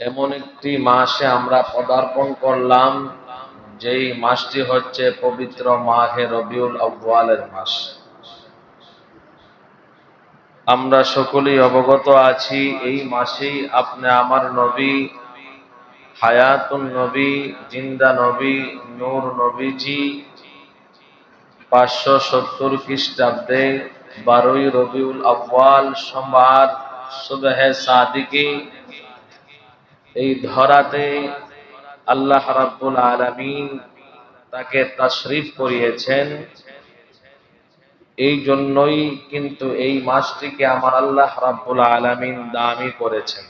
এমন একটি মাসে আমরা পদার্পণ করলাম, যেই মাসটি হচ্ছে পবিত্র মাহে রবিউল আব্বালের মাস। আমরা সকলেই অবগত আছি, এই মাসেই আপনি আমার নবী, হায়াতুন নবী, জিন্দা নবী, নূর নবীজি, পাঁচশো সত্তর খ্রিস্টাব্দে বারোই রবিউল আব্বাল সোমবার, সুবহে সাদিকে এই ধরাতে আল্লাহ রাব্বুল আলামিন তাকে তাশরিফ করিয়েছেন। এই জন্যই কিন্তু এই মাসটিকে আমার আল্লাহ রাব্বুল আলামিন দামি করেছেন।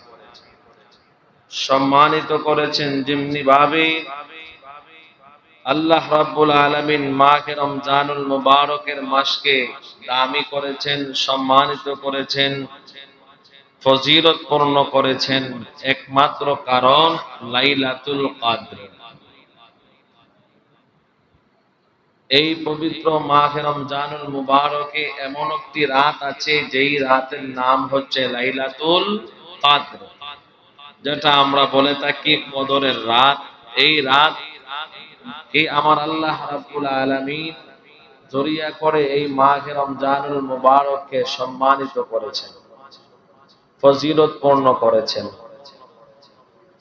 সম্মানিত করেছেন যেমনি ভাবে আল্লাহ রাব্বুল আলামিন মাহে রমজানুল মুবারকের মাসকে দামি করেছেন, সম্মানিত করেছেন। ফজিলত পূর্ণ করেছেন একমাত্র কারণ লাইলাতুল কাদ্র। এই পবিত্র মাহে রমজানুল মুবারকে এমন একটি রাত আছে, যেই রাতের নাম হচ্ছে লাইলাতুল কাদ্র, যেটা আমরা বলে থাকি কদরের রাত। এই রাত এই আমার আল্লাহ রাব্বুল আলামিন জরিয়া করে এই মাহে রমজানুল মুবারককে সম্মানিত করেছেন। ফজিলত পূর্ণ করেছেন।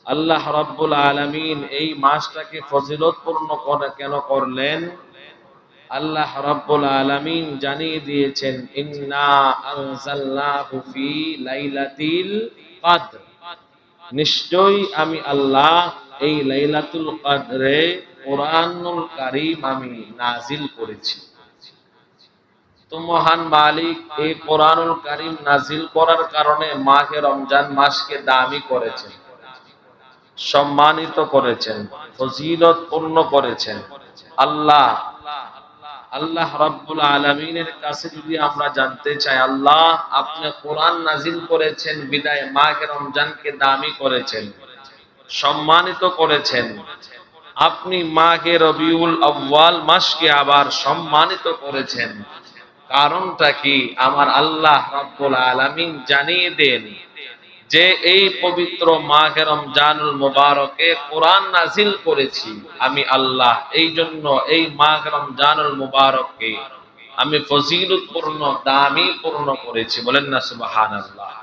আল্লাহ রাব্বুল আলামিন এই মাসটাকে ফজিলত পূর্ণ করে, কেন করলেন? আল্লাহ রাব্বুল আলামিন জানিয়ে দিয়েছেন, ইন্না আনজালনাহু ফি লাইলাতিল কদর। নিশ্চয়ই আমি আল্লাহ এই লাইলাতুল কদরে কোরআনুল কারীম আমি নাজিল করেছি। তো মহান মালিক এই কোরআনুল কারীম নাজিল করার কারণে মাহে রমজান মাসকে দামি করেছেন, সম্মানিত করেছেন ফজিলত পূর্ণ করেছেন। আল্লাহ আল্লাহ রাব্বুল আলামিনের কাছে যদি আমরা জানতে চাই, আল্লাহ আপনি কোরআন নাজিল করেছেন, বিদায় মাহে রমজানকে দামি করেছেন, সম্মানিত করেছেন। আপনি মাহে রবিউল আউয়াল মাসকে আবার সম্মানিত করেছেন। কারণটা কি? আমার আল্লাহ রাব্বুল আলামিন জানিয়ে দেন যে এই পবিত্র মাহে রমজানুল মুবারকে কোরআন নাজিল করেছি আমি আল্লাহ। এই জন্য এই মাহে রমজানুল মুবারককে আমি ফজিলত পূর্ণ দামি পূর্ণ করেছি। বলেন না, সুবহানাল্লাহ।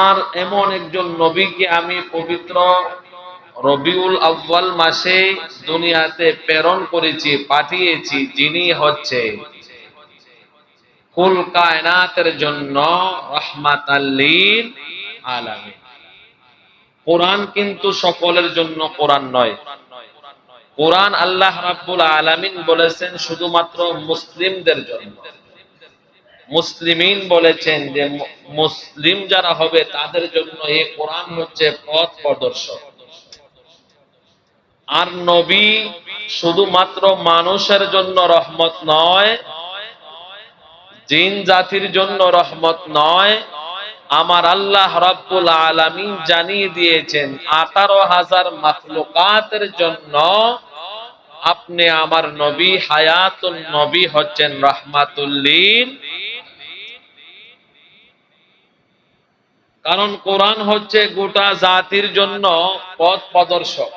আর এমন একজন নবীকে আমি পবিত্র রবিউল আউ্বাল মাসে দুনিয়াতে প্রেরণ করেছি, পাঠিয়েছি, যিনি হচ্ছে কুল কায়নাতের জন্য রহমাতাল্লিল আলামিন। কোরআন কিন্তু সকলের জন্য কোরআন নয়। কোরআন আল্লাহ রাব্বুল আলামিন বলেছেন শুধুমাত্র মুসলিমদের জন্য। মুসলিমিন বলেছেন যে মুসলিম যারা হবে তাদের জন্য এই কোরআন হচ্ছে পথ প্রদর্শক। আর নবী শুধুমাত্র মানুষের জন্য রহমত নয় জিন জাতির জন্য রহমত নয়, আমার আল্লাহ রাব্বুল আলামিন জানিয়ে দিয়েছেন, আঠারো হাজার মাখলুকাতের জন্য আপনি আমার নবী হায়াতুন নবী হচ্ছেন রহমাতুল্লিন কারণ কোরআন হচ্ছে গোটা জাতির জন্য পথ প্রদর্শক।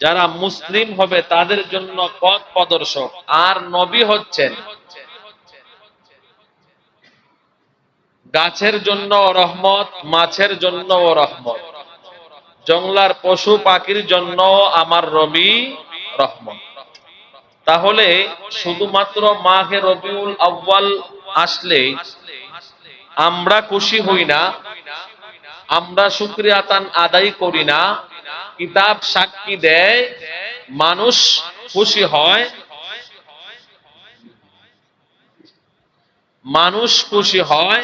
যারা মুসলিম হবে তাদের জন্য পথ প্রদর্শক। আর নবী হচ্ছেন গাছের জন্য রহমত, মাছের জন্য রহমত। জংলার পশু পাখির জন্য আমার রবি রহমত। তাহলে শুধুমাত্র মাহে রবিউল আব্বাল আসলে আমরা খুশি হই না, আমরা শুক্রিয়া তান আদায় করি না, কিতাব সাক্ষী দেয়, মানুষ খুশি হয়, মানুষ খুশি হয়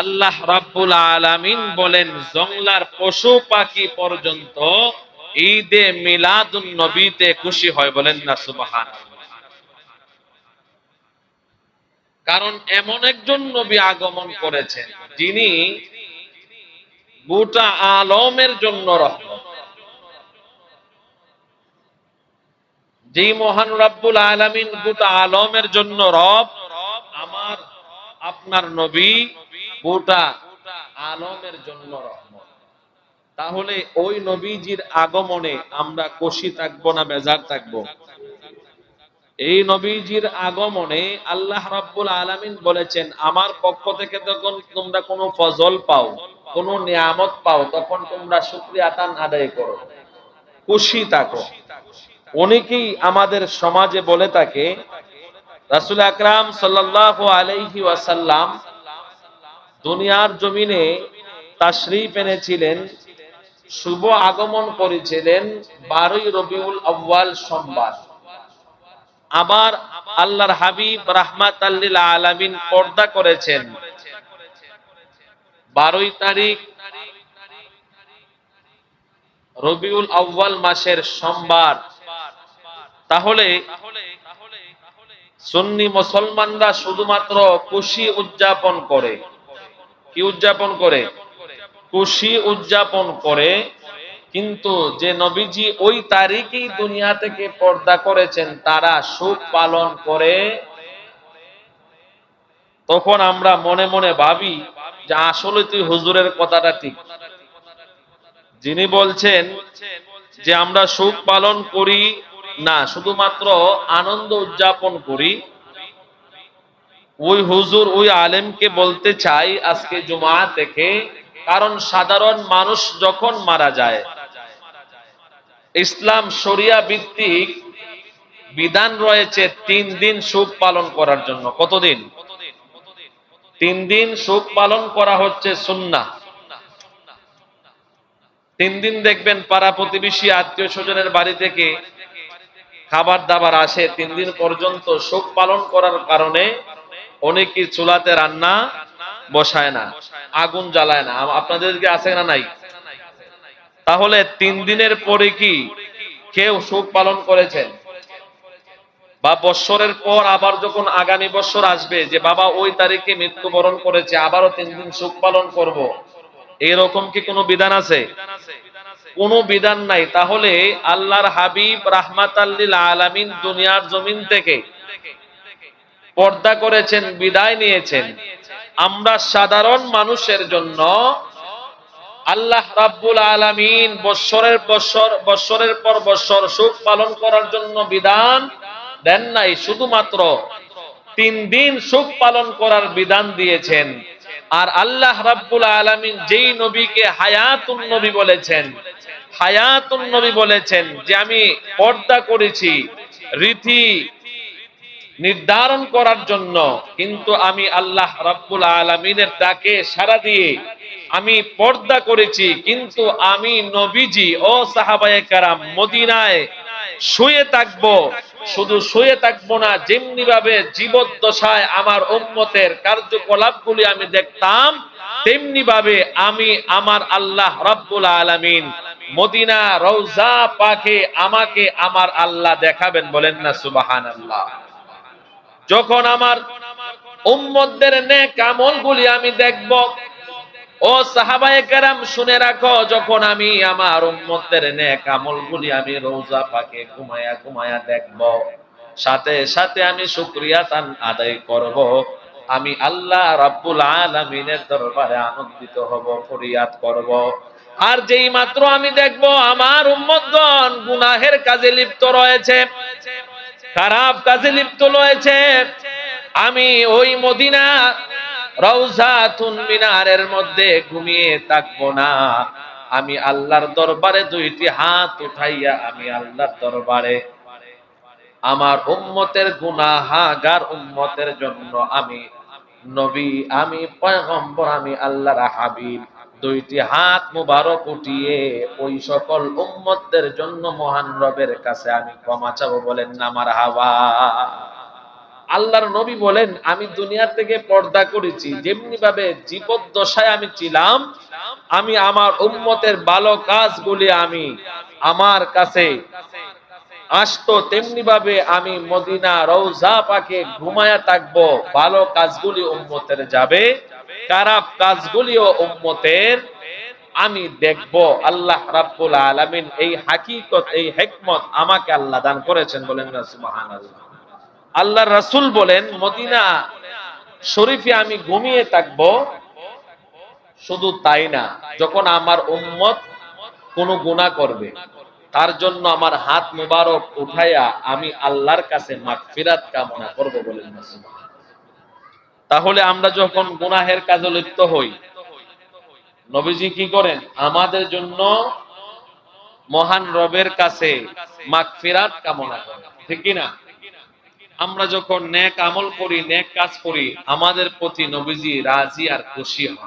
আল্লাহ রাব্বুল আলামিন বলেন, জংলার পশু পাখি পর্যন্ত ঈদে মিলাদুন নবীতে খুশি হয় বলেন না সুবহান কারণ এমন একজন নবী আগমন করেছেন, যিনি গোটা আলমের জন্য রহমত। যেই মহান রাব্বুল আলামিন গোটা আলমের জন্য রব, আমার, আপনার নবী গোটা আলমের জন্য রহমত। তাহলে ওই নবীজির আগমনে আমরা খুশি থাকব না বেজার থাকব? এই নবীজির আগমনে আল্লাহ রাব্বুল আলামিন বলেছেন, আমার পক্ষ থেকে যখন তোমরা কোনো ফজল পাও, কোনো নিয়ামত পাও, তখন তোমরা শুকরিয়া আতান আদায় করো। খুশি থাকো। অনেকেই আমাদের সমাজে বলে থাকে, রাসূল আকরাম সাল্লাল্লাহু আলাইহি ওয়াসাল্লাম দুনিয়ার জমিনে তাশরীফ এনেছিলেন, শুভ আগমন করেছিলেন বারোই রবিউল আউয়াল সোমবার। আবার আল্লাহর হাবিব রাহমাত আল্লিল আলামিন পর্দা করেছেন। বারোই তারিখ রবিউল আউ্বাল মাসের সোমবার। তাহলে সুন্নি মুসলমানরা শুধুমাত্র খুশি উদযাপন করে। কি উদযাপন করে? খুশি উদযাপন করে। কিন্তু যে নবীজি ওই তারিখেই দুনিয়া থেকে পর্দা করেছেন, তারা সুখ পালন করে। তখন আমরা মনে মনে ভাবি যে আসলে তুই হুজুরের কথাটা ঠিক। যিনি বলছেন যে আমরা সুখ পালন করি না, শুধুমাত্র আনন্দ উদযাপন করি ওই হুজুর ওই আলেমকে বলতে চাই আজকে জুমা থেকে কারণ সাধারণ মানুষ যখন মারা যায়, ইসলাম শরিয়া ভিত্তিক বিধান রয়েছে তিন দিন সুখ পালন করার জন্য। কতদিন? তিন দিন সুখ পালন করা হচ্ছে সুন্না। তিন দিন দেখবেন পাড়া প্রতিবেশী, আত্মীয় স্বজনের বাড়ি থেকে খাবার দাবার আসে, তিন দিন পর্যন্ত শোক পালন করার কারণে অনেকে চুলাতে রান্না বসায় না, আগুন জ্বালায় না। আপনাদেরকে আছে না নাই? তাহলে তিন দিনের পরে কি কেউ শোক পালন করেছেন? বা বৎসরের পর আবার যখন আগামী বছর আসবে যে, বাবা, ওই তারিখে মৃত্যুবরণ করেছে, আবারও তিন দিন শোক পালন করব। এরকম কি কোনো বিধান আছে? কোনো বিধান নাই। তাহলে আল্লাহর হাবিব রাহমাত আলামিন দুনিয়ার জমিন থেকে পর্দা করেছেন, বিদায় নিয়েছেন। আমরা সাধারণ মানুষের জন্য আল্লাহ রাব্বুল আলামিন বৎসরের বৎসর, বৎসরের পর বৎসর সুখ পালন করার জন্য বিধান দেন নাই, শুধুমাত্র তিন দিন সুখ পালন করার বিধান দিয়েছেন। আর আল্লাহ রাব্বুল আলামিন যেই নবীকে হায়াতুন নবী বলেছেন, হায়াতুন নবী বলেছেন যে আমি পর্দা করেছি, রীতি নির্ধারণ করার জন্য, কিন্তু আমি আল্লাহ রাব্বুল আলামিনের ডাকে সারা দিয়ে আমি পর্দা করেছি, কিন্তু আমি নবীজি ও সাহাবায়ে কারাম মদিনায় শুয়ে থাকব। শুধু শুয়ে থাকব না যেমনি ভাবে জীবদ্দশায় আমার উম্মতের কার্যকলাপগুলি আমি দেখতাম তেমনি ভাবে আমি আমার আল্লাহ রাব্বুল আলামিন মদিনা রওজা পাকে আমাকে আমার আল্লাহ দেখাবেন বলেন না, সুবহানাল্লাহ। যখন আমার উম্মতদের নেক আমলগুলি আমি দেখব, ও সাহাবায়ে কেরাম শুনে রাখো, যখন আমি আমার উম্মতের নেক আমলগুলি আমি রোজা পাকে ঘুমায়া ঘুমায়া দেখব, সাথে সাথে আমি শুকরিয়া তান আদায় করব, আমি আল্লাহ রাব্বুল আলামিনের দরবারে আনন্দিত হব, ফরিয়াদ করব। আর যেই মাত্র আমি দেখব, আমার উম্মতগণ গুনাহের কাজে লিপ্ত রয়েছে খারাপ কাজে লিপ্ত রয়েছে। আমি ওই মদিনা রওজাতুন মিনারের মধ্যে ঘুমিয়ে থাকব না। আমি আল্লাহর দরবারে দুইটি হাত উঠাইয়া আমি আল্লাহর দরবারে আমার উম্মতের গুনাহাগার উম্মতের জন্য আমি নবী, আমি পয়গম্বর, আমি আল্লাহর হাবিব। দুইটি হাত মুবারক উঠিয়ে ওই সকল উম্মতদের জন্য মহান রবের কাছে আমি ক্ষমা চাবো বলেন না, আমার হাওয়া। আল্লাহর নবী বলেন, আমি দুনিয়া থেকে পর্দা করেছি যেমনি ভাবে জীবদ্দশায় আমি ছিলাম, আমি আমার উম্মতের ভালো কাজগুলি আমি আমার কাছে আসতো তেমনি ভাবে আমি মদিনা রৌজা পাকে ঘুমায়া থাকব, ভালো কাজগুলি উম্মতের যাবে। খারাপ কাজগুলিও উম্মতের। আমি দেখব আল্লাহ রাব্বুল আলামিন এই হাকিকত, এই হেকমত আমাকে আল্লাহ দান করেছেন বলেন না, সুবহানাল্লাহ। আল্লাহ রাসূল বলেন, মদিনা শরীফে আমি ঘুমিয়ে থাকব। শুধু তাই না, যখন আমার উম্মত কোনো গুনাহ করবে, তার জন্য আমার হাত মুবারক উঠাইয়া আমি আল্লাহর কাছে মাগফিরাত কামনা করব বলেন না, সুবহানাল্লাহ। তাহলে আমরা যখন গুনাহের কাজে লিপ্ত হই, নবীজি কি করেন? আমাদের জন্য মহান রবের কাছে মাগফিরাত কামনা করেন। ঠিক কি না? আমরা যখন নেক আমল করি, নেক কাজ করি, আমাদের প্রতি নবীজি রাজি আর খুশি হন।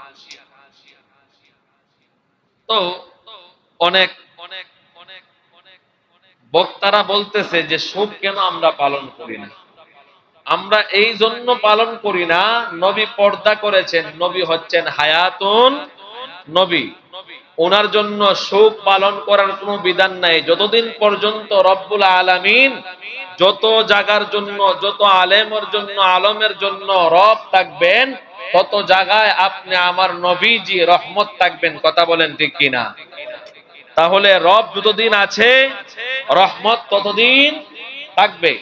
তো অনেক অনেক অনেক বক্তারা বলতেছে যে সুখ কেন আমরা পালন করি না? আমরা এই জন্য পালন করি না, নবী পর্দা করেছেন, নবী হচ্ছেন হায়াতুন নবী। ওনার জন্য শোক পালন করার কোনো বিধান নাই। যতদিন পর্যন্ত রব্বুল আলামিন যত জাগার জন্য, যত আলেমের জন্য, আলমের জন্য রব থাকবেন, তত জায়গায় আপনি আমার নবীজি রহমত থাকবেন। কথা বলেন ঠিক কিনা? তাহলে রব যতদিন আছে, রহমত ততদিন থাকবে।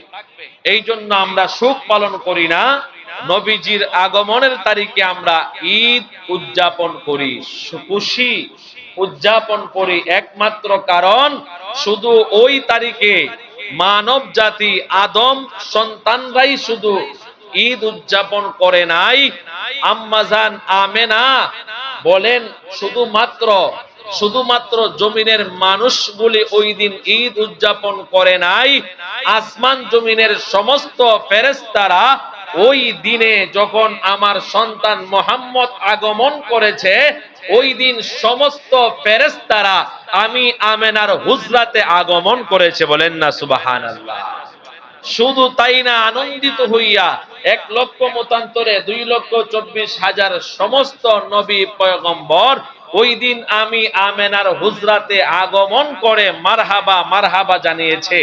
এই জন্য আমরা সুখ পালন করি না। নবীজির আগমনের তারিখে আমরা ঈদ উদযাপন করি খুশি উদযাপন করি। একমাত্র কারণ শুধু ওই তারিখে মানব জাতি, আদম সন্তানরাই শুধু ঈদ উদযাপন করে নাই। আম্মাজান আমেনা বলেন, শুধুমাত্র শুধুমাত্র জমিনের মানুষগুলি ওই দিন ঈদ উদযাপন করে নাই, আসমান জমিনের সমস্ত ফেরেস্তারা ওই দিনে যখন আমার সন্তান মোহাম্মদ আগমন করেছে, ওই দিন সমস্ত ফেরেস্তারা আমি আমেনার হুজরাতে আগমন করেছে বলেন না সুবাহান শুধু তাই না, আনন্দিত হইয়া এক লক্ষ মতান্তরে দুই লক্ষ চব্বিশ হাজার সমস্ত নবী পয়গম্বর ওই দিন আমি আমেনার হুজরাতে আগমন করে মারহাবা মারহাবা জানিয়েছে,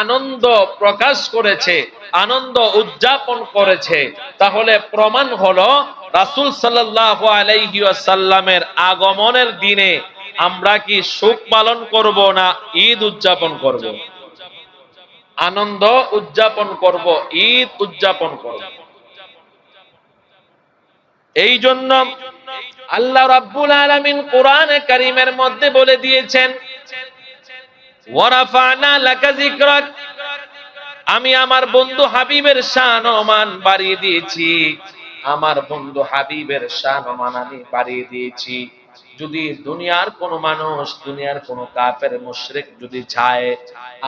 আনন্দ প্রকাশ করেছে, আনন্দ উদযাপন করেছে। তাহলে প্রমাণ হলো, রাসূল সাল্লাল্লাহু আলাইহি ওয়াসাল্লামের আগমনের দিনে আমরা কি সুখ পালন করব না ঈদ উদযাপন করব? আনন্দ উদযাপন করব, ঈদ উদযাপন করব। এই জন্য আল্লাহ রাব্বুল আলামিন কোরআনে কারীমের মধ্যে বলে দিয়েছেন, ওয়ারাফানা লাকা যিকরাক। আমি আমার বন্ধু হাবিবের শান মান বাড়িয়ে দিয়েছি। আমার বন্ধু হাবিবের শান মান আমি বাড়িয়ে দিয়েছি। যদি দুনিয়ার কোন মানুষ, দুনিয়ার কোন কাফের, মুশরিক যদি চায়,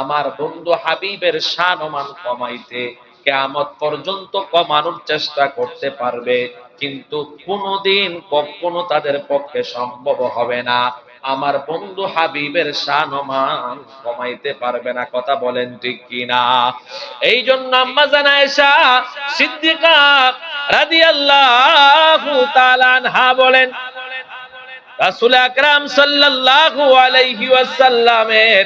আমার বন্ধু হাবিবের শান মান কমাইতে, কেয়ামত পর্যন্ত কমানোর চেষ্টা করতে পারবে। কিন্তু কোনোদিন কখনো তাদের পক্ষে সম্ভব হবে না। আমার বন্ধু হাবিবের শান ও মান কমাইতে পারবে না, কথা বলেন ঠিক কিনা? এই জন্য আম্মা জানায়শা সিদ্দিকা রাদিয়াল্লাহু তাআলা আনহা বলেন, রাসূল আকরাম সাল্লাল্লাহু আলাইহি ওয়াসাল্লামের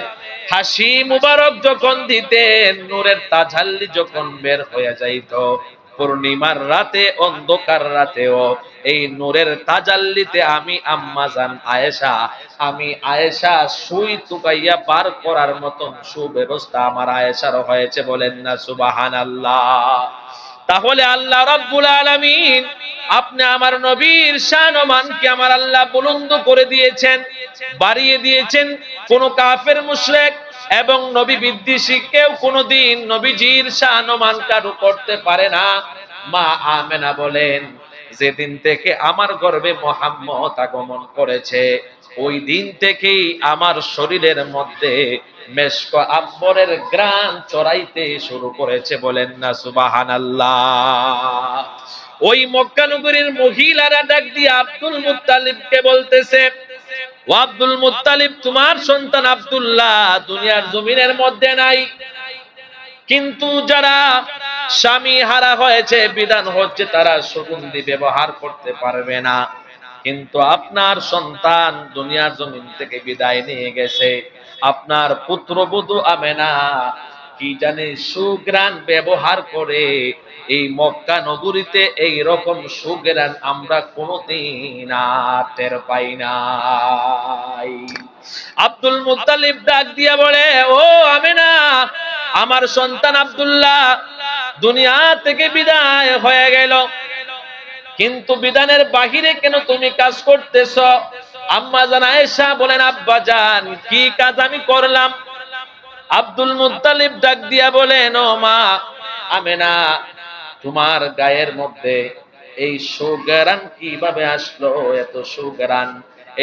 হাসি মুবারক যখন দিতেন, নূরের তাজাল্লি যখন বের হয়ে যাইত পূর্ণিমার রাতে, অন্ধকার রাতেও এই নূরের তাজাল্লিতে আমি আম্মাজান আয়েশা। আমি আয়েশা সুই তুকাইয়া পার করার মতন সুব্যবস্থা আমার আয়েশার হয়েছে বলেন না, সুবহানাল্লাহ। তাহলে আল্লাহ রাব্বুল আলামিন, আপনি আমার নবীর শান ও মানকে আমার আল্লাহ বুলন্দ করে দিয়েছেন, বাড়িয়ে দিয়েছেন। কোন কাফের মুশরিক এবং নবী বিদ্বেষী কেউ কোনোদিন নবীজির শান ও মান কারু করতে পারে না। মা আমেনা বলেন, যেদিন থেকে আমার গর্ভে মোহাম্মদ আগমন করেছে, ওই দিন থেকেই আমার শরীরের মধ্যে মেশক আব্বরের গ্রান চড়াইতে শুরু করেছে। বলেন না সুবাহান ওই মক্কানগরীর মহিলারা ডাক দিয়ে আব্দুল মুত্তালিবকে বলতেছে আব্দুল মুত্তালিব, তোমার সন্তান আব্দুল্লাহ দুনিয়ার জমিনের মধ্যে নাই। কিন্তু যারা স্বামী হারা হয়েছে, বিধান হচ্ছে তারা সুগন্ধি ব্যবহার করতে পারবে না। কিন্তু আপনার সন্তান দুনিয়ার জমিন থেকে বিদায় নিয়ে গেছে। আপনার পুত্রবধূ আমেনা, কি জানে সুগ্রাণ ব্যবহার করে এই মক্কা নগরীতে এই রকম সুগ্রাণ আমরা কোনোদিন আর টের পাই নাই। আব্দুল মুত্তালিব ডাক দিয়া বলে, ও আমেনা, আমার সন্তান আব্দুল্লাহ, দুনিয়া থেকে বিদায় হয়ে গেল। কিন্তু বিধানের বাহিরে কেন তুমি কাজ করতেছ? আম্মা জান আয়েশা বলেন, আব্বা জান, কি কাজ আমি করলাম? আব্দুল মুত্তালিব ডাক দিয়া বলেন, ও মা, আমেনা তোমার গায়ের মধ্যে এই সুগারান কীভাবে আসলো? এত সুগারান।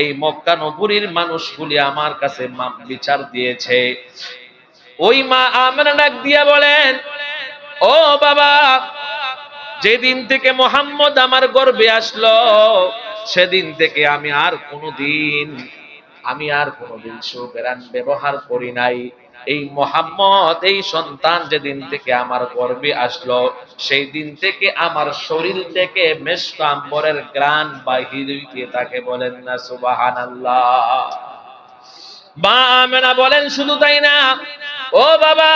এই মক্কা নগরীর মানুষগুলি আমার কাছে বিচার দিয়েছে। ওই মা আমেনা ডাক দিয়া বলেন, ও বাবা, যেদিন থেকে মোহাম্মদ আমার গর্বে আসলো, সেদিন থেকে আমি আর কোনোদিন, আমি আর কোনোদিন সুবেরান ব্যবহার করি নাই। এই মোহাম্মদ, এই সন্তান যেদিন থেকে আমার গর্বে আসলো সেই দিন থেকে আমার শরীর থেকে মেষকাম্বরের গ্রাণ বাহির হইতে তাকে বলেন না সুবাহান মা আমেনা বলেন, শুধু তাই না, ও বাবা,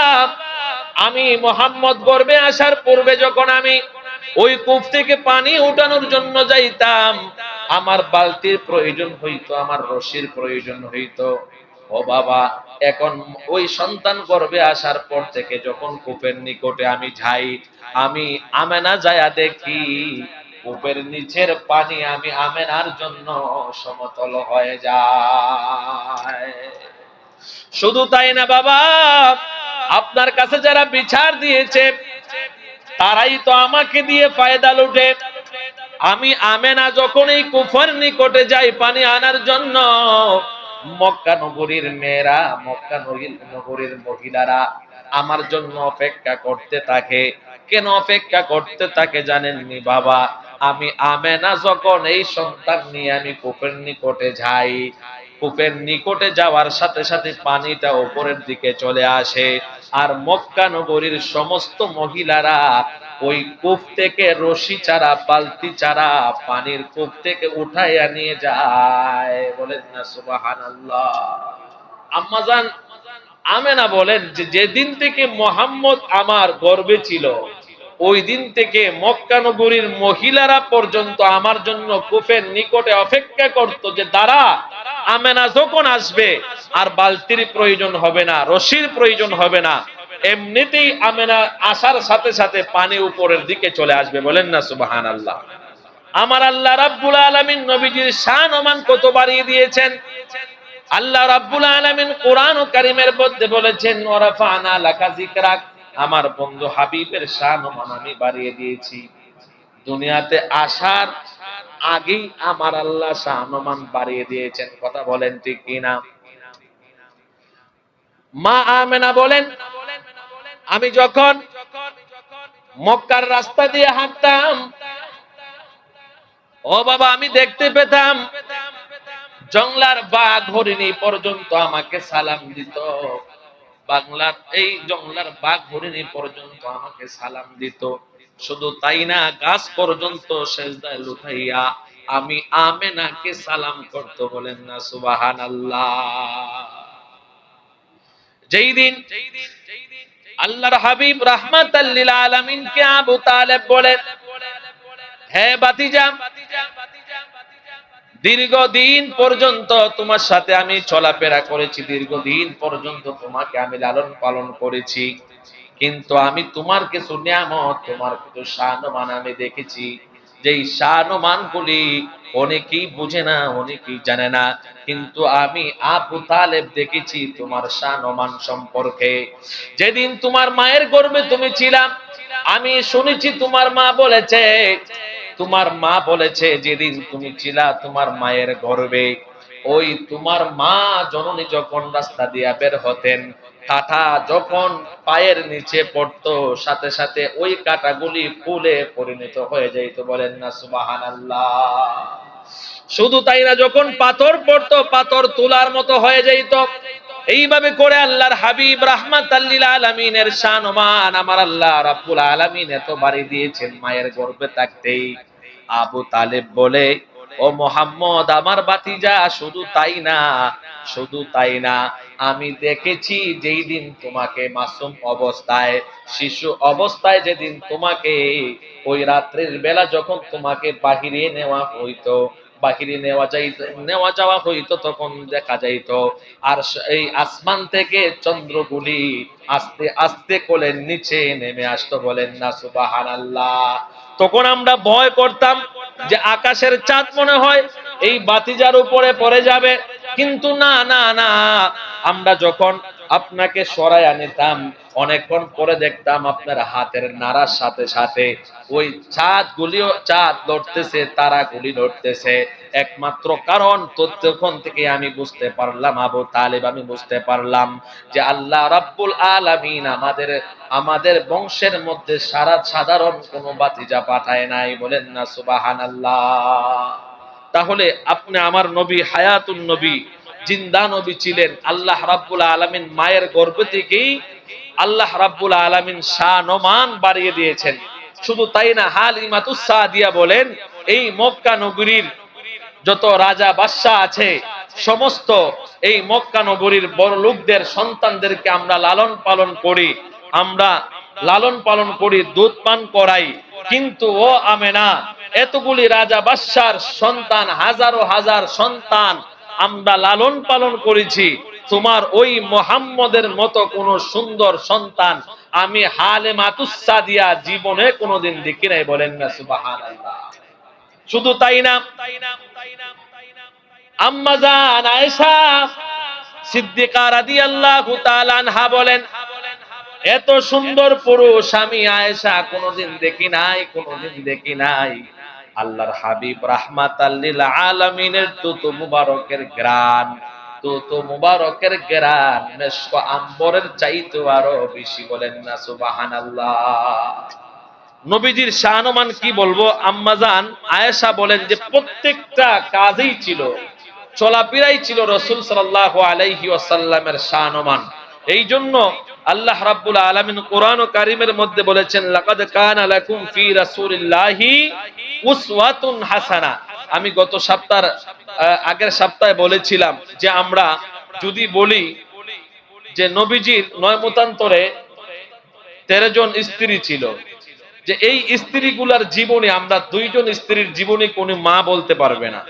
আমি মোহাম্মদ গর্বে আসার পূর্বে যখন আমি ওই কূপ থেকে পানি উঠানোর জন্য যাইতাম, আমার বালতির প্রয়োজন হইতো, আমার রশির প্রয়োজন হইতো। ও বাবা, এখন ওই সন্তান গর্বে আসার পর থেকে যখন কূপের নিকটে আমি যাই, আমি আমেনা যায়া দেখি। কূপের নিচের পানি আমি আমেনার জন্য সমতল হয়ে যায়। শুধু তাই না বাবা, আপনার কাছে যারা বিচার দিয়েছে, তারাই তো আমাকে দিয়ে ফায়দা লুটে। আমি আমেনা যখন এই কুফর নিকটে যাই, পানি আনার জন্য মক্কা নগরীর মেয়েরা, মক্কা নগরীর মহিলারা আমার জন্য অপেক্ষা করতে থাকে। কেন অপেক্ষা করতে থাকে জানেননি বাবা? আমি আমেনা যখন এই সন্তান নিয়ে আমি কূপের নিকটে যাই কূপের নিকটে যাওয়ার সাথে সাথে পানিটা উপরের দিকে চলে আসে। আর মক্কা নগরীর সমস্ত মহিলারা ওই কূপ থেকে রশি চারা বালতি চারা পানির কূপ থেকে উঠাইয়া নিয়ে যায়। বলেন না সুবাহান আম্মাজান আমেনা বলেন যে যেদিন থেকে মোহাম্মদ আমার গর্বে ছিল, ওই দিন থেকে মক্কা নগরীর মহিলারা পর্যন্ত আমার জন্য কূপের নিকটে অপেক্ষা করত যে, দাঁড়া, আমেনা যখন আসবে, আর বালতির প্রয়োজন হবে না, রশির প্রয়োজন হবে না এমনিতেই আমেনা আসার সাথে সাথে পানি উপরের দিকে চলে আসবে বলেন না সুবাহান আল্লাহ আমার আল্লাহ রাব্বুল আলামিন নবীজির শান ওমান কত বাড়িয়ে দিয়েছেন। আল্লাহ রাব্বুল আলামিন কোরআন কারীমের মধ্যে বলেছেন, ওয়ারাফানা লাকা যিকরাক। আমার বন্ধু হাবিবের শান ওমান আমি বাড়িয়ে দিয়েছি। দুনিয়াতে আসার আগেই আমার আল্লাহ শান ওমান বাড়িয়ে দিয়েছেন। কথা বলেন ঠিক কিনা? মা আমেনা বলেন আমি যখন মক্কার রাস্তা দিয়ে হাঁটতাম, ও বাবা, আমি দেখতে পেতাম জংলার বাঘ হরিণী পর্যন্ত আমাকে সালাম দিত। বাংলার এই জংলার বাঘ হরিণী পর্যন্ত আমাকে সালাম দিত। শুধু তাই না, গাছ পর্যন্ত সেজদায় লুটাইয়া আমি আমেনাকে সালাম করত বলেন না সুবাহান আল্লাহ যেই দিন যেই দিন যেই দিন আল্লাহর হাবিব রাহমাত আলামিনকে আবু তালেব বলেন দীর্ঘদিন পর্যন্ত তোমার সাথে আমি চলাফেরা করেছি, দীর্ঘদিন পর্যন্ত তোমাকে আমি লালন পালন করেছি। কিন্তু আমি তোমার কিছু নিয়ামত, তোমার কিছু শানমান আমি দেখেছি। যেই শানমান গুলি অনেকেই বুঝে না, অনেকেই জানে না। কিন্তু আমি আবু তালেব দেখেছি তোমার শানমান সম্পর্কে। যেদিন তোমার মায়ের গর্বে তুমি ছিলাম আমি শুনেছি তোমার মা বলেছে, তোমার মা বলেছে যেদিন তুমি ছিলা তোমার মায়ের গর্বে ওই তোমার মা জননী যখন রাস্তা দিয়া বের হতেন কাঁটা যখন পায়ের নিচে পড়তো, সাথে সাথে ওই কাঁটাগুলি ফুলে পরিণত হয়ে যাইতো। বলেন না সুবাহান শুধু তাই না, যখন পাথর পড়তো, পাথর তোলার মতো হয়ে যাইতো। এইভাবে করে আল্লাহর হাবিব রাহমাত আল্লিল আলমিনের শানমান আমার আল্লাহ রাব্বুল আলামিন এত বাড়ি দিয়েছেন মায়ের গর্ভে থাকতেই। আবু তালেব বলে ও মোহাম্মদ, আমার বাতিজা শুধু তাই না, শুধু তাই না, আমি দেখেছি যেই দিন তোমাকে মাসুম অবস্থায়, শিশু অবস্থায় যেদিন তোমাকে, ওই রাত্রের বেলা যখন তোমাকে বাহিরে নেওয়া হইতো, বাহিরে নেওয়া যাইত নেওয়া যাওয়া হইতো তখন দেখা যাইত, আর এই আসমান থেকে চন্দ্রগুলি আস্তে আস্তে কোলের নিচে নেমে আসতো, বলেন না সুবাহান তখন আমরা ভয় করতাম যে আকাশের চাঁদ মনে হয় এই বাতিজার উপরে পড়ে যাবে। কিন্তু না না না, আমরা যখন আপনাকে সরাই আনিতাম, অনেকক্ষণ পরে দেখতাম আপনার হাতের নাড়ার সাথে সাথে ওই চাঁদ গুলিও চাঁদ লড়তেছে তারা গুলি লড়তেছে। একমাত্র কারণ তখন থেকে আমি বুঝতে পারলাম, আবু তালেব আমি বুঝতে পারলাম যে আল্লাহ রাব্বুল আলামিন আমাদের আমাদের বংশের মধ্যে সারা সাধারণ কোনো বাতিজা পাঠায় নাই বলেন না, সুবহানাল্লাহ। তাহলে আপনি আমার নবী, হায়াতুন নবী জিন্দা নবী ছিলেন। আল্লাহ রাব্বুল আলামিন মায়ের গর্ভ থেকেই আল্লাহ রাব্বুল আলামিন শানমান বাড়িয়ে দিয়েছেন। শুধু তাই না হাল ইমাতুসাদিয়া বলেন, এই মক্কা নগরীর যত রাজা বাদশাহ আছে, সমস্ত এই মক্কা নগরীর বড় লোকদের সন্তানদেরকে আমরা লালন পালন করি। আমরা লালন পালন করি, দুধ পান করাই। কিন্তু ও আমেনা, এতগুলি রাজা বাদশার সন্তান, হাজারো হাজার সন্তান আমরা লালন পালন করেছি। তোমার ওই মোহাম্মদের মতো কোন সুন্দর সন্তান আমি হালে মাতুসা দিয়া জীবনে কোনোদিন দেখি নাই বলেন না, সুবহানাল্লাহ। শুধু তাই না এত সুন্দর পুরুষ আমি আয়েশা কোনোদিন দেখি নাই, কোনোদিন দেখি নাই। আল্লাহর হাবিব রাহমাতাল্লিল আলামিনের তুতু মুবারকের গ্রান তুতু মুবারকের গ্রান মেশক আম্বরের চাইতে আরও বেশি বলেন না, সুবহানাল্লাহ। নবীজির শাহনমান কি বলব? আম্মাজান আয়েশা বলেন যে প্রত্যেকটা কাজেই ছিল, চলাফেরাই ছিল রসুল সাল্লাহ আলাইহি ওয়াসাল্লামের শাহনমান। এই জন্য আল্লাহ রাব্বুল আলামিন কোরআন ও কারিমের মধ্যে বলেছেন, লাকাদ কানা লাকুম ফি রাসূলিল্লাহি উসওয়াতুন হাসানা। আমি গত সপ্তাহ আগের সপ্তাহে বলেছিলাম যে আমরা যদি বলি যে নবীজির নয় মতান্তরে তেরো জন স্ত্রী ছিল, যে এই স্ত্রীগুলার জীবনে আমরা দুইজন স্ত্রীর জীবনে কোনো মা বলতে পারবে না।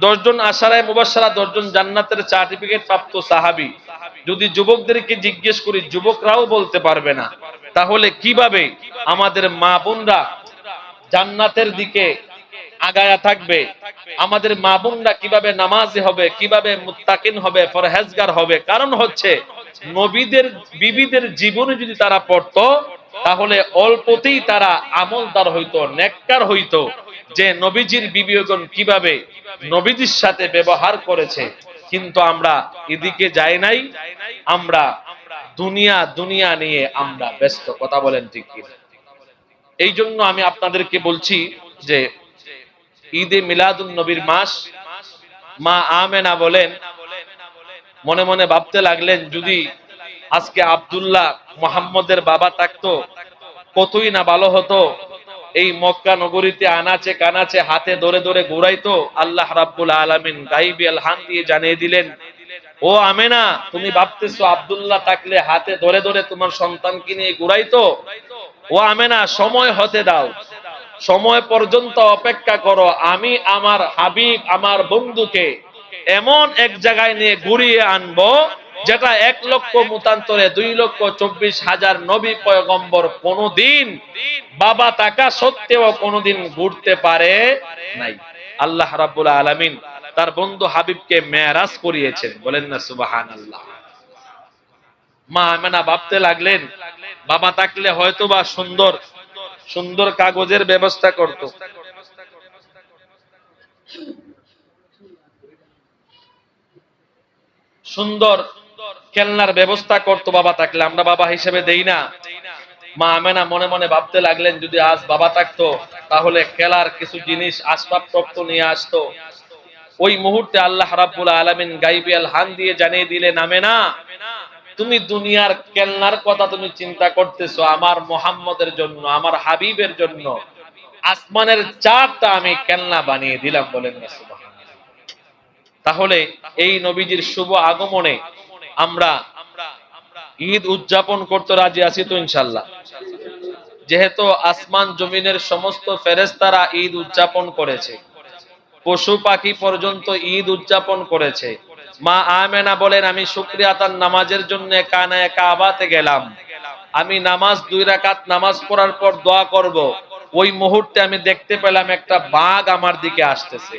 দশজন আশারায় মুবাসারা দশজন জান্নাতের সার্টিফিকেট প্রাপ্ত সাহাবি। যদি যুবকদেরকে জিজ্ঞেস করি, যুবকরাও বলতে পারবে না। তাহলে কীভাবে আমাদের মা বোনরা জান্নাতের দিকে আগায়া থাকবে? আমাদের মা বোনরা কীভাবে নামাজি হবে? কীভাবে মুত্তাকিন হবে? ফরহেজগার হবে? কারণ হচ্ছে, নবীদের, বিবিদের জীবনে যদি তারা পড়তো, তাহলে অল্পতেই তারা আমলদার হইতো, নেককার হইতো। যে নবীজির বিবিয়গণ কীভাবে নবীজির সাথে ব্যবহার করেছে, কিন্তু আমরা এদিকে যাই নাই, আমরা দুনিয়া দুনিয়া নিয়ে আমরা ব্যস্ত। কথা বলেন ঠিক এই জন্য আমি আপনাদেরকে বলছি যে ঈদে মিলাদুন নবীর মাস মা আমেনা বলেন, মনে মনে ভাবতে লাগলেন, যদি আজকে আবদুল্লাহ মোহাম্মদের বাবা থাকতো, কতই না ভালো হতো এই মক্কা নগরীতে আনাচে কানাচে হাতে ধরে ধরে ঘুরাইতো আল্লাহ রাব্বুল আলামিন। গাইবি আলহান দিয়ে জানিয়ে দিলেন, ও আমেনা, তুমি ভাবতেছো আব্দুল্লাহ থাকলে হাতে ধরে ধরে তোমার সন্তানকে নিয়ে ঘুরাইতো? ও আমেনা, সময় হতে দাও। সময় পর্যন্ত অপেক্ষা করো। আমি আমার হাবিব, আমার বন্ধুকে এমন এক জায়গায় নিয়ে ঘুরিয়ে আনব যেটা এক লক্ষ মতান্তরে দুই লক্ষ চব্বিশ হাজার নবী পয়গম্বর কোনদিন বাবা তাকা সত্ত্বেও কোনদিন ঘুরতে পারে নাই। আল্লাহ রাব্বুল আলামিন তার বন্ধু হাবিবকে মেয়ারাজ করিয়েছেন। বলেন না সুবাহান আল্লাহ মা আমেনা ভাবতে লাগলেন, বাবা থাকলে হয়তো বা সুন্দর সুন্দর কাগজের ব্যবস্থা করত। সুন্দর খেলনার ব্যবস্থা করতো বাবা থাকলে। আমরা বাবা হিসেবে দেই না। মা আমেনা মনে মনে ভাবতে লাগলেন, যদি আজ বাবা থাকতো, তাহলে খেলার কিছু জিনিস, আসবাবপত্র নিয়ে আসতো। ওই মুহূর্তে আল্লাহ রাব্বুল আলামিন গাইবি আল হান দিয়ে জানিয়ে দিলেন, আমেনা, তুমি দুনিয়ার কেলনার কথা তুমি চিন্তা করতেছো আমার মোহাম্মদের জন্য, আমার হাবিবের জন্য। আসমানের চারটা আমি কেলনা বানিয়ে দিলাম বলেন তাহলে এই নবীজির শুভ আগমনে আমরা ঈদ উদযাপন করতে রাজি আছি তো ইনশাল্লাহ যেহেতু আসমান জমিনের সমস্ত ফেরেস্তারা ঈদ উদযাপন করেছে। পশু পাখি পর্যন্ত ঈদ উদযাপন করেছে। মা আমেনা বলেন, আমি শুক্রিয়া তার নামাজের জন্য কানায় কাবাতে গেলাম। আমি নামাজ দুই রাকাত নামাজ পড়ার পর দোয়া করব। ওই মুহূর্তে আমি দেখতে পেলাম একটা বাঘ আমার দিকে আসতেছে।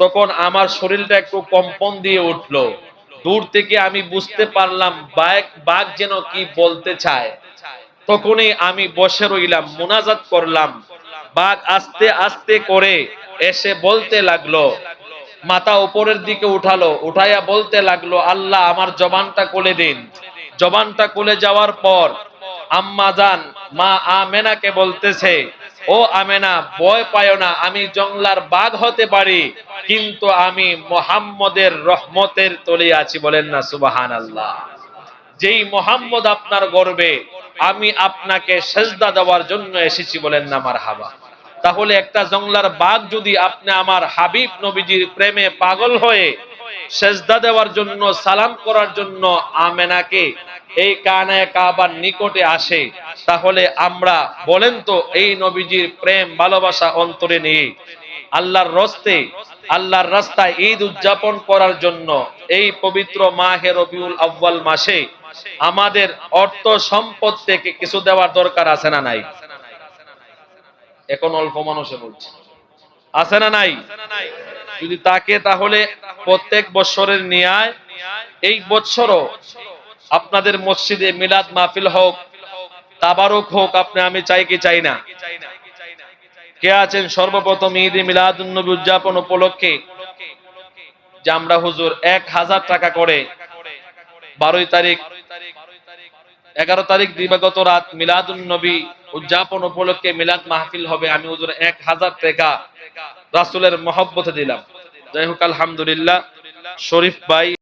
তখন আমার শরীরটা একটু কম্পন দিয়ে উঠল। দূর থেকে আমি বুঝতে পারলাম বাঘ বাঘ যেন কি বলতে চায়। তখনই আমি বসে রইলাম, মোনাজাত করলাম। বাঘ আস্তে আস্তে করে এসে বলতে লাগল, মাথা উপরের দিকে উঠালো, উঠাইয়া বলতে লাগল, আল্লাহ আমার জবানটা কোলে দিন। জবানটা কোলে যাওয়ার পর, আম্মা জান মা আমেনাকে বলতেছে ও আমেনা, ভয় পায় না, আমি জংলার বাঘ হতে পারি, কিন্তু আমি মোহাম্মদের রহমতের তলে আছি বলেন না সুবাহান আল্লাহ যেই মোহাম্মদ আপনার গর্বে, আমি আপনাকে সেজদা দেওয়ার জন্য এসেছি বলেন না আমার হাবা তাহলে একটা জংলার বাঘ যদি আপনি আমার হাবিব নবীজির প্রেমে পাগল হয়ে সেজদা দেওয়ার জন্য, সালাম করার জন্য আমেনাকে এই কানায় কাবার নিকটে আসে। তাহলে আমরা বলেন তো, এই নবীজির প্রেম, ভালোবাসা অন্তরে নিয়ে আল্লাহর রস্তে, আল্লাহর রাস্তায় ঈদ উদযাপন করার জন্য এই পবিত্র মাহে রবিউল আব্বাল মাসে আমাদের অর্থ সম্পদ থেকে কিছু দেওয়ার দরকার আছে না নাই? এখন অল্প মানুষে বলছে। আছে না নাই? যদি তাকে তাহলে প্রত্যেক বছরের নিয়ায় এই বছরও আপনাদের মসজিদে মিলাদ মাহফিল হোক, তাবারক হোক, আপনি, আমি চাই কি চাই না? কে আছেন সর্বপ্রথম ঈদ মিলাদ নবী উদযাপন উপলক্ষে? যে আমরা হুজুর এক হাজার টাকা করে বারোই তারিখ এগারো তারিখ দিবাগত রাত মিলাদুল নবী উদযাপন উপলক্ষে মিলাদ মাহফিল হবে। আমি ওজোর এক হাজার টাকা রাসুলের মহব্বতে দিলাম। যাই হোক, আলহামদুলিল্লাহ। শরীফ ভাই